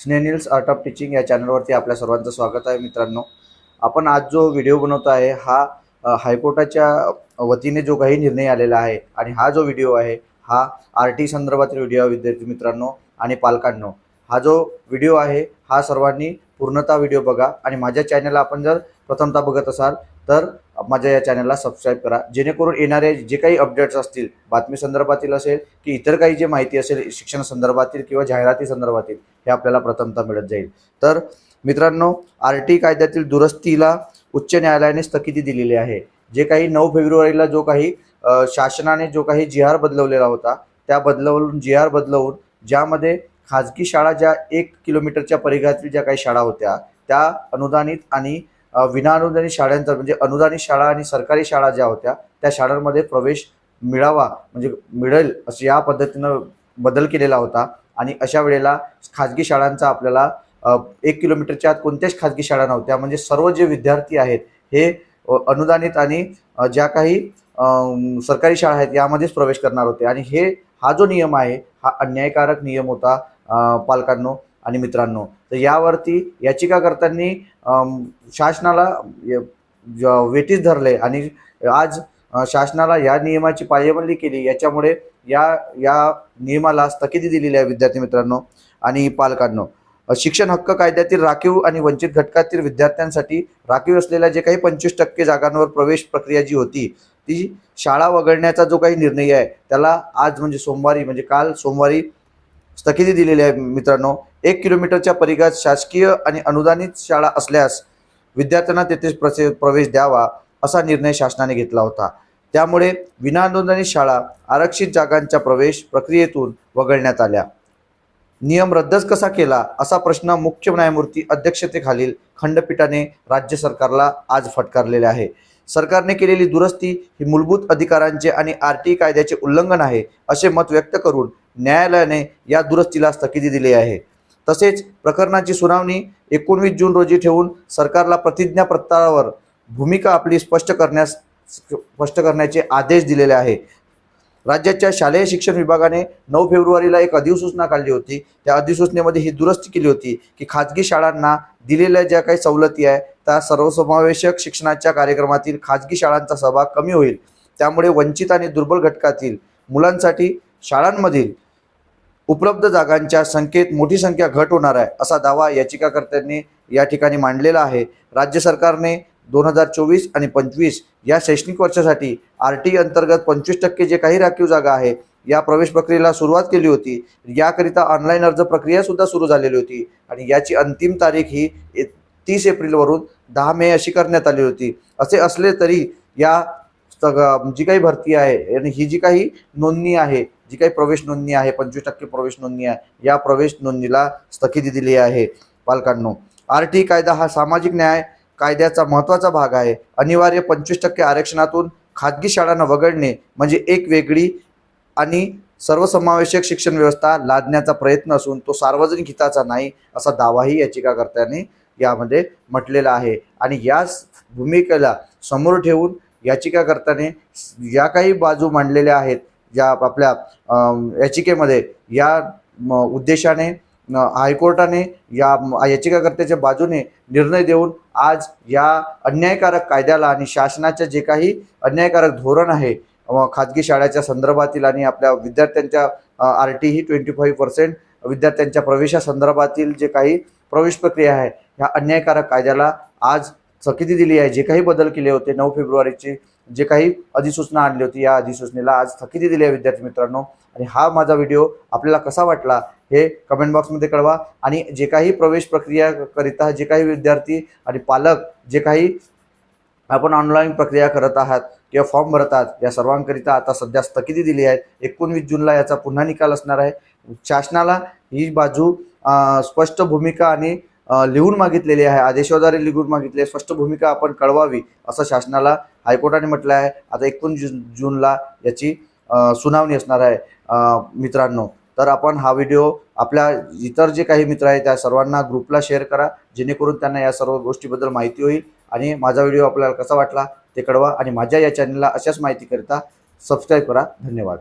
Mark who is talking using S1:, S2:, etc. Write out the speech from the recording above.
S1: स्नेनिल्स art of teaching या चॅनलवरती आपल्या सर्वांचं स्वागत आहे मित्रांनो. आपण आज जो व्हिडिओ बनवतो आहे हा हायकोर्टाच्या वतीने जो काही निर्णय आलेला आहे आणि हा जो व्हिडिओ आहे हा आर टी संदर्भातील व्हिडिओ आहे विद्यार्थी मित्रांनो आणि पालकांनो. हा जो व्हिडिओ आहे हा सर्वांनी पूर्णतः व्हिडिओ बघा आणि माझ्या चॅनलला आपण जर प्रथमतः बघत असाल तर माझ्या या चॅनलला सबस्क्राईब करा. जेणेकरून येणारे जे काही अपडेट्स असतील बातमी संदर्भातील असेल की इतर काही जे माहिती असेल शिक्षण संदर्भातील किंवा जाहिराती संदर्भातील हे आपल्याला प्रथमता मिळत जाईल. तर मित्रांनो आर टी कायद्यातील दुरुस्तीला उच्च न्यायालयाने स्थगिती दिलेली आहे. जे काही नऊ फेब्रुवारीला जो काही शासनाने जो काही जी आर बदलवलेला होता त्या बदलवून जी आर बदलवून ज्यामध्ये खाजगी शाळा ज्या एक किलोमीटरच्या परिघातील ज्या काही शाळा होत्या त्या अनुदानित आणि विनाअनुदानित शाळांचा म्हणजे अनुदानित शाळा आणि सरकारी शाळा ज्या होत्या त्या शाळांमध्ये प्रवेश मिळावा म्हणजे मिळेल असं या पद्धतीनं बदल केलेला होता. आणि अशा वेळेला खाजगी शाळांचा आपल्याला एक किलोमीटरच्या आत कोणत्याच खाजगी शाळा नव्हत्या. म्हणजे सर्व जे विद्यार्थी आहेत हे अनुदानित आणि ज्या काही सरकारी शाळा आहेत यामध्येच प्रवेश करणार होते. आणि हे हा जो नियम आहे हा अन्यायकारक नियम होता पालकांनो. आणि मित्रांनो तर यावरती याचिकाकर्त्यांनी शासनाला वेटीस धरले आणि आज शासनाला या नियमाची पायबंदी केली. याच्यामुळे या या नियमाला स्थगिती दिलेली आहे विद्यार्थी मित्रांनो आणि पालकांनो. शिक्षण हक्क कायद्यातील राखीव आणि वंचित घटकातील विद्यार्थ्यांसाठी राखीव असलेल्या जे काही पंचवीस टक्के जागांवर प्रवेश प्रक्रिया जी होती ती शाळा वगळण्याचा जो काही निर्णय आहे त्याला आज म्हणजे सोमवारी म्हणजे काल सोमवारी स्थगिती दिलेली आहे मित्रांनो. एक किलोमीटरच्या परिघात शासकीय आणि अनुदानित शाळा असल्यास विद्यार्थ्यांना तेथे प्रसे प्रवेश द्यावा असा निर्णय शासनाने घेतला होता. त्यामुळे विनाअनुदानित शाळा आरक्षित जागांच्या प्रवेश प्रक्रियेतून वगळण्यात आल्या. नियम रद्दच कसा केला असा प्रश्न मुख्य न्यायमूर्ती अध्यक्षतेखालील खंडपीठाने राज्य सरकारला आज फटकारलेला आहे. सरकारने केलेली दुरुस्ती ही मूलभूत अधिकारांचे आणि आर टी कायद्याचे उल्लंघन आहे असे मत व्यक्त करून न्यायालयाने या दुरुस्तीला स्थगिती दिली आहे. तसेच प्रकरणाची सुनावणी एकोणवीस जून रोजी ठेवून सरकारला प्रतिज्ञापत्रावर भूमिका आपली स्पष्ट करण्यास स्पष्ट करण्याचे आदेश दिलेले आहे. राज्याच्या शालेय शिक्षण विभागाने नऊ फेब्रुवारीला एक अधिसूचना काढली होती. त्या अधिसूचनेमध्ये ही दुरुस्ती केली होती की खाजगी शाळांना दिलेल्या ज्या काही सवलती आहे त्या सर्वसमावेशक शिक्षणाच्या कार्यक्रमातील खाजगी शाळांचा सहभाग कमी होईल. त्यामुळे वंचित आणि दुर्बल घटकातील मुलांसाठी शाळांमधील उपलब्ध जागांच्या संख्येत मोठी संख्या घट होणार आहे असा दावा याचिकाकर्त्यांनी या ठिकाणी मांडलेला आहे. राज्य सरकारने दोन हजार चोवीस आणि पंचवीस या शैक्षणिक वर्षासाठी आर टी अंतर्गत पंचवीस टक्के जे काही राखीव जागा आहे या प्रवेश प्रक्रियेला सुरुवात केली होती. याकरिता ऑनलाईन अर्ज प्रक्रिया सुद्धा सुरू झालेली होती आणि याची अंतिम तारीख ही तीस एप्रिलवरून दहा मे अशी करण्यात आली होती. असे असले तरी या सग- जी काही भरती आहे आणि ही जी काही नोंदणी आहे जी काही प्रवेश नोंदणी आहे पंचवीस टक्के प्रवेश नोंदणी आहे या प्रवेश नोंदणीला स्थगिती दिली आहे. पालकांनो आर टी कायदा हा सामाजिक न्याय कायद्याचा महत्त्वाचा भाग आहे. अनिवार्य पंचवीस टक्के आरक्षणातून खाजगी शाळांना वगळणे म्हणजे एक वेगळी आणि सर्वसमावेशक शिक्षण व्यवस्था लादण्याचा प्रयत्न असून तो सार्वजनिक हिताचा नाही असा दावाही याचिकाकर्त्यांनी यामध्ये म्हटलेला आहे. आणि याच भूमिकेला समोर ठेवून याचिकाकर्त्याने या काही बाजू मांडलेल्या आहेत. ज्या आपल्या याचिकेमध्ये या म, उद्देशाने हायकोर्टाने या याचिकाकर्त्याच्या बाजूने निर्णय देऊन आज या अन्यायकारक कायद्याला आणि शासनाच्या जे काही अन्यायकारक धोरण आहे खाजगी शाळेच्या संदर्भातील आणि आपल्या विद्यार्थ्यांच्या R T E twenty five percent विद्यार्थ्यांच्या प्रवेशासंदर्भातील जे काही प्रवेश प्रक्रिया आहे ह्या अन्यायकारक कायद्याला आज चकिती दिली आहे. जे काही बदल केले होते नऊ फेब्रुवारीची जे काही अधिसूचना आणली होती या अधिसूचनेला आज स्थगिती दिली आहे विद्यार्थी मित्रांनो. आणि हा माझा व्हिडिओ आपल्याला कसा वाटला हे कमेंट बॉक्समध्ये कळवा. आणि जे काही प्रवेश प्रक्रिया करिता जे काही विद्यार्थी आणि पालक जे काही आपण ऑनलाईन प्रक्रिया करत आहात किंवा फॉर्म भरत आहात या सर्वांकरिता आता सध्या स्थगिती दिली आहे. एकोणवीस जूनला याचा पुन्हा निकाल असणार आहे. शासनाला ही बाजू स्पष्ट भूमिका आणि लिहून मागितलेली आहे. आदेशाद्वारे लिहून मागितले आहे. स्पष्ट भूमिका आपण कळवावी असं शासनाला हायकोर्टाने म्हटलं आहे आता एकोणीस जून जूनला याची सुनावणी असणार आहे मित्रांनो. तर आपण हा व्हिडिओ आपल्या इतर जे काही मित्र आहेत त्या सर्वांना ग्रुपला शेअर करा जेणेकरून त्यांना या सर्व गोष्टीबद्दल माहिती होईल आणि माझा व्हिडिओ आपल्याला कसा वाटला ते कळवा आणि माझ्या या चॅनलला अशाच माहितीकरिता सबस्क्राईब करा. धन्यवाद.